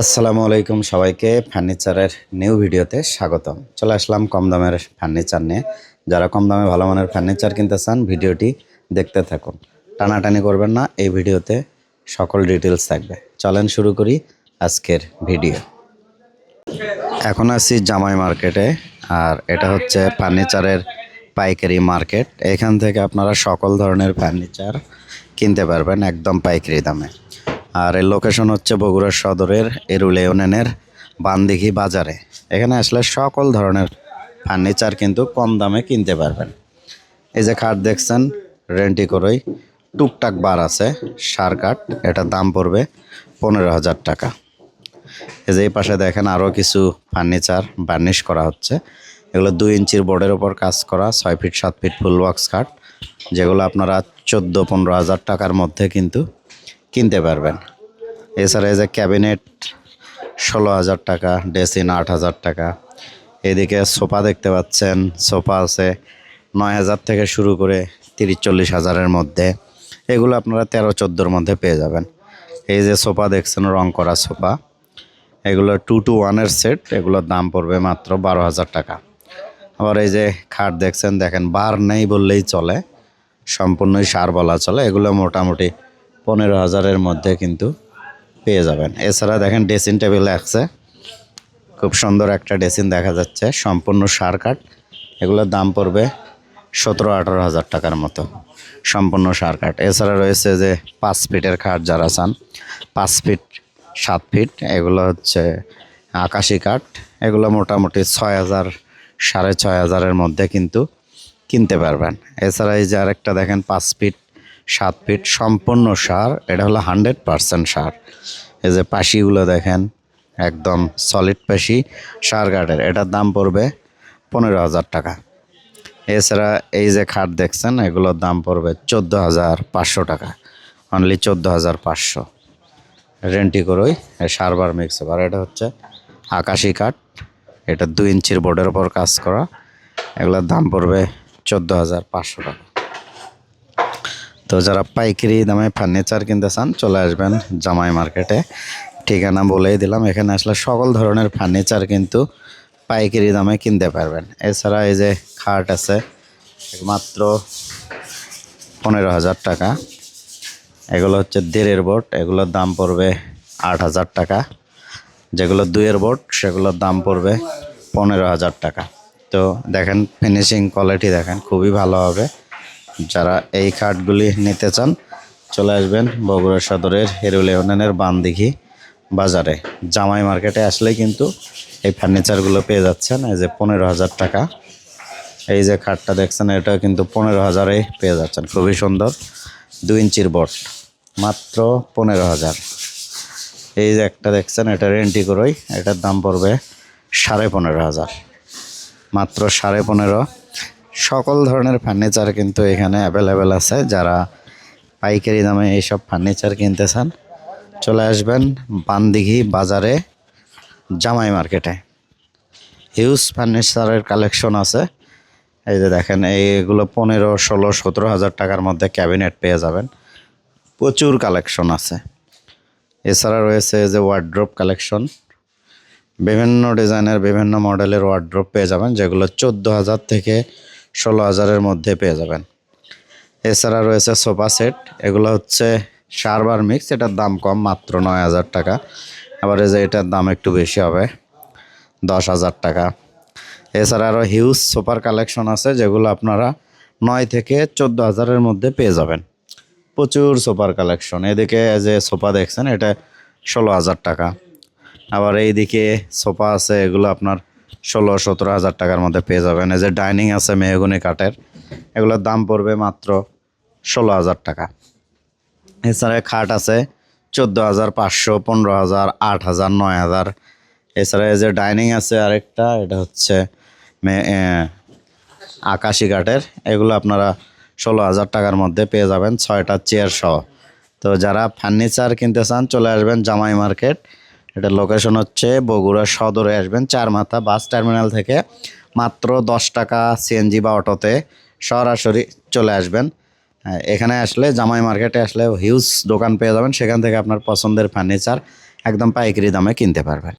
আসসালামু আলাইকুম সবাইকে ফার্নিচারের নিউ ভিডিওতে স্বাগতম। চলে আসলাম কম দামের ফার্নিচার নিয়ে। যারা কম দামে ভালো মানের ফার্নিচার কিনতে চান, ভিডিওটি দেখতে থাকুন। টানাটানি করবেন না, এই ভিডিওতে সকল ডিটেলস থাকবে। চলেন শুরু করি আজকের ভিডিও। এখন আছি জামাই মার্কেটে, আর এটা হচ্ছে ফার্নিচারের পাইকারি মার্কেট। এখান থেকে আপনারা সকল ধরনের ফার্নিচার কিনতে পারবেন একদম পাইকারি দামে। আর এর লোকেশন হচ্ছে বগুড়া সদরের এরুল ইউনিয়নের বান্দিঘি বাজারে। এখানে আসলে সকল ধরনের ফার্নিচার কিন্তু কম দামে কিনতে পারবেন। এই যে খাট দেখছেন রেন্টি করেই টুকটাক বার আছে, সার কাঠ এটার দাম পড়বে পনেরো হাজার টাকা। এই যে এই পাশে দেখেন আরও কিছু ফার্নিচার বার্নিশ করা হচ্ছে। এগুলো দুই ইঞ্চির বোর্ডের ওপর কাজ করা, ছয় ফিট সাত ফিট ফুল বক্স কাঠ যেগুলো আপনারা চোদ্দ পনেরো হাজার টাকার মধ্যে কিন্তু কিনতে পারবেন। এছাড়া এই যে ক্যাবিনেট ষোলো হাজার টাকা, ডেসিন আট হাজার টাকা। এদিকে সোফা দেখতে পাচ্ছেন, সোফা আছে নয় হাজার থেকে শুরু করে তিরিশ চল্লিশ হাজারের মধ্যে। এগুলো আপনারা তেরো চোদ্দোর মধ্যে পেয়ে যাবেন। এই যে সোফা দেখছেন, রং করা সোফা। এগুলো টু টু ওয়ানের সেট, এগুলোর দাম পড়বে মাত্র বারো হাজার টাকা। আবার এই যে খাট দেখছেন, দেখেন, বার নেই বললেই চলে। সম্পূর্ণই সার বলা চলে। এগুলো মোটামুটি পনেরো হাজারের মধ্যে কিন্তু পেয়ে যাবেন। এছাড়া দেখেন ড্রেসিং টেবিল আছে। খুব সুন্দর একটা ড্রেসিং দেখা যাচ্ছে। সম্পূর্ণ সার কাঠ এগুলোর দাম পড়বে সতেরো আঠারো হাজার টাকার মতো। সম্পূর্ণ সার কাঠ এছাড়া রয়েছে যে পাঁচ ফিটের খাট যারা চান, পাঁচ ফিট, সাত ফিট, এগুলো হচ্ছে আকাশি কাঠ এগুলো মোটামুটি ছয় হাজার, সাড়ে ছয় হাজারের মধ্যে কিন্তু কিনতে পারবেন। এছাড়া এই যে আরেকটা দেখেন, পাঁচ ফিট সাত ফিট সম্পূর্ণ সার, এটা হলো হান্ড্রেড পারসেন্ট সার। এই যে পাশিগুলো দেখেন, একদম সলিড পাশি, সার কাঠের। এটার দাম পড়বে পনেরো হাজার টাকা। এছাড়া এই যে খাট দেখছেন, এগুলোর দাম পড়বে চোদ্দ হাজার পাঁচশো টাকা। অনলি চোদ্দ হাজার পাঁচশো। রেন্টি করোই সারবার মিক্স আর এটা হচ্ছে আকাশি কাঠ। এটা দুই ইঞ্চির বোর্ডের ওপর কাজ করা। এগুলোর দাম পড়বে চোদ্দ হাজার পাঁচশো টাকা। তো যারা পাইকারি দামে ফার্নিচার কিনতে চান, চলে আসবেন জামাই মার্কেটে। ঠিকানা বলেই দিলাম, এখানে আসলে সকল ধরনের ফার্নিচার কিন্তু পাইকারি দামে কিনতে পারবেন। এছাড়া এই যে খাট আছে, মাত্র পনেরো হাজার টাকা। এগুলো হচ্ছে দেড়ের বোর্ড, এগুলোর দাম পড়বে আট হাজার টাকা। যেগুলো দুইয়ের বোর্ড, সেগুলোর দাম পড়বে পনেরো হাজার টাকা। তো দেখেন ফিনিশিং কোয়ালিটি দেখেন, খুবই ভালো হবে। যারা এই খাটগুলি নিতে চান, চলে আসবেন বগুড়া সদরের হেরুল ইউনিয়নের বানদিঘি বাজারে। জামাই মার্কেটে আসলে কিন্তু এই ফার্নিচারগুলো পেয়ে যাচ্ছেন, এই যে পনেরো হাজার টাকা। এই যে খাটটা দেখছেন এটা কিন্তু পনেরো হাজারে পেয়ে যাচ্ছেন, খুবই সুন্দর। দুই ইঞ্চির বট মাত্র পনেরো হাজার। এই যে একটা দেখছেন, এটা রেন্টি করই, এটার দাম পড়বে সাড়ে পনেরো হাজার। মাত্র সাড়ে পনেরো সকল ধরনের ফার্নিচার কিন্তু এখানে অ্যাভেলেবেল আছে। যারা পাইকারি দামে এইসব ফার্নিচার কিনতে চান, চলে আসবেন বানদিঘি বাজারে, জামাই মার্কেটে। হিউজ ফার্নিচারের কালেকশন আছে। এই যে দেখেন, এইগুলো পনেরো, ষোলো, সতেরো হাজার টাকার মধ্যে ক্যাবিনেট পেয়ে যাবেন। প্রচুর কালেকশন আছে। এছাড়া রয়েছে যে ওয়ার্ড্রোপ কালেকশন বিভিন্ন ডিজাইনের বিভিন্ন মডেলের ওয়ার্ড্রোপ পেয়ে যাবেন, যেগুলো চোদ্দ হাজার থেকে ষোলো হাজারের মধ্যে পেয়ে যাবেন। এছাড়া রয়েছে সোফা সেট, এগুলো হচ্ছে সারবার মিক্স, এটার দাম কম, মাত্র নয় হাজার টাকা। আবার এই যে এটার দাম একটু বেশি হবে, দশ হাজার টাকা। এছাড়া আরও হিউজ সোফার কালেকশন আছে, যেগুলো আপনারা নয় থেকে চোদ্দ হাজারের মধ্যে পেয়ে যাবেন। প্রচুর সোফার কালেকশন। এদিকে যে সোফা দেখছেন, এটা ষোলো হাজার টাকা। আবার এইদিকে সোফা আছে, এগুলো আপনার ষোলো, সতেরো হাজার টাকার মধ্যে পেয়ে যাবেন। এই যে ডাইনিং আছে মেহগুনি কাঠের, এগুলোর দাম পড়বে মাত্র ষোলো হাজার টাকা। এছাড়া খাট আছে চোদ্দ হাজার পাঁচশো, পনেরো হাজার, আট হাজার, নয় হাজার। এছাড়া এই যে ডাইনিং আছে আরেকটা, এটা হচ্ছে মে- আকাশি কাঠের, এগুলো আপনারা ষোলো হাজার টাকার মধ্যে পেয়ে যাবেন, ছয়টা চেয়ার সহ। তো যারা ফার্নিচার কিনতে চান, চলে আসবেন জামাই মার্কেট। এটা লোকেশন হচ্ছে বগুড়া সদরে। আসবেন চার মাথা বাস টার্মিনাল থেকে মাত্র দশ টাকা সিএনজি বা অটোতে সরাসরি চলে আসবেন। এখানে আসলে জামাই মার্কেটে আসলে হিউজ দোকান পেয়ে যাবেন। সেখান থেকে আপনার পছন্দের ফার্নিচার একদম পাইকারি দামে কিনতে পারবেন।